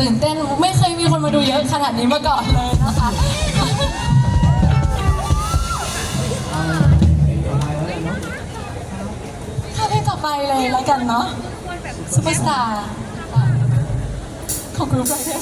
ตื่นเต้นไม่เคยมีคนมาดูเยอะขนาดนี้มาก่อนเลยนะคะถ้าเพลงต่อไปเลยแล้วกันเนาะซุปเปอร์สตาร์ของกรุ๊ปอะไรเนี่ย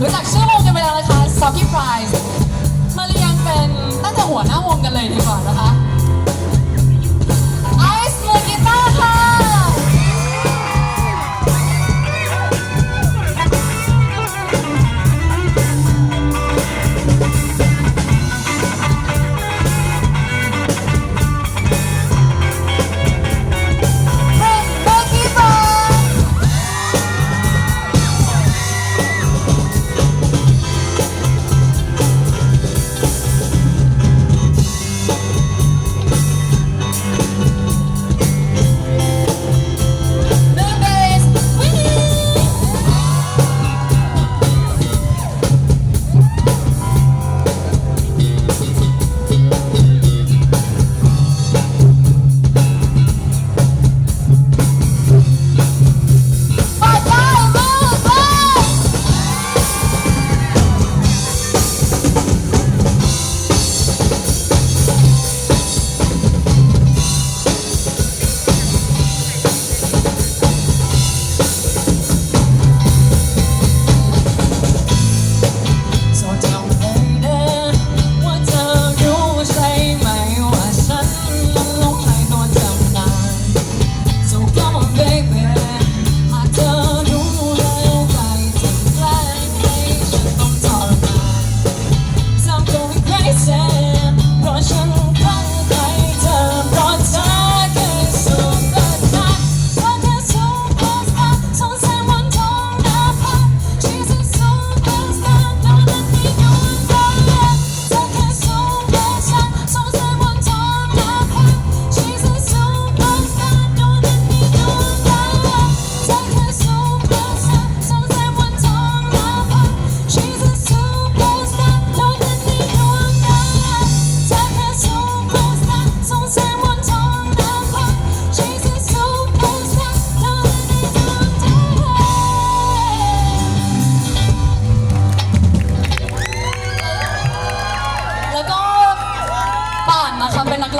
รู้จักชื่อวงกันไปแล้วนะคะ s o c k y Prize มาเรียงเป็นตั้งแต่หัวหน้าวงกันเลยดีกว่านะคะ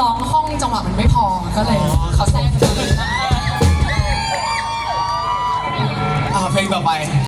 ร้องห้องจังหวะมันไม่พอก็เลยเขาแทรกมาอ่าเพลงต่อไป